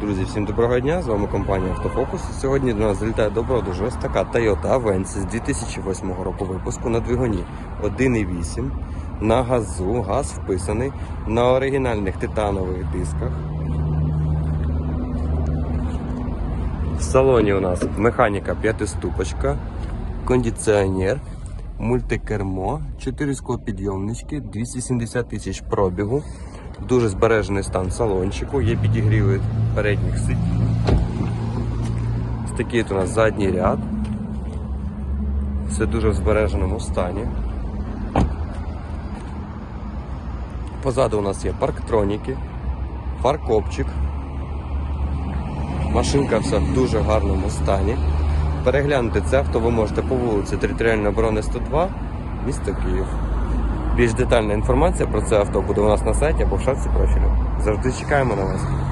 Друзі, всім доброго дня! З вами компанія Автофокус. Сьогодні до нас залітає до ось така Toyota Avensis 2008 року випуску на двигуні 1.8 на газу, газ вписаний на оригінальних титанових дисках. В салоні у нас механіка п'ятиступочка, кондиціонер, мультикермо, 4 склопідйомнички, 270 тисяч пробігу. Дуже збережений стан салончику, є підігріви передніх сидінь. Такий от у нас задній ряд. Все дуже в збереженому стані. Позаду у нас є парктроніки, фаркопчик. Машинка вся в дуже гарному стані. Переглянути це авто ви можете по вулиці Територіальної оборони 102, місто Київ. Більш детальна інформація про це авто буде у нас на сайті або в шапці профілю. Завжди чекаємо на вас.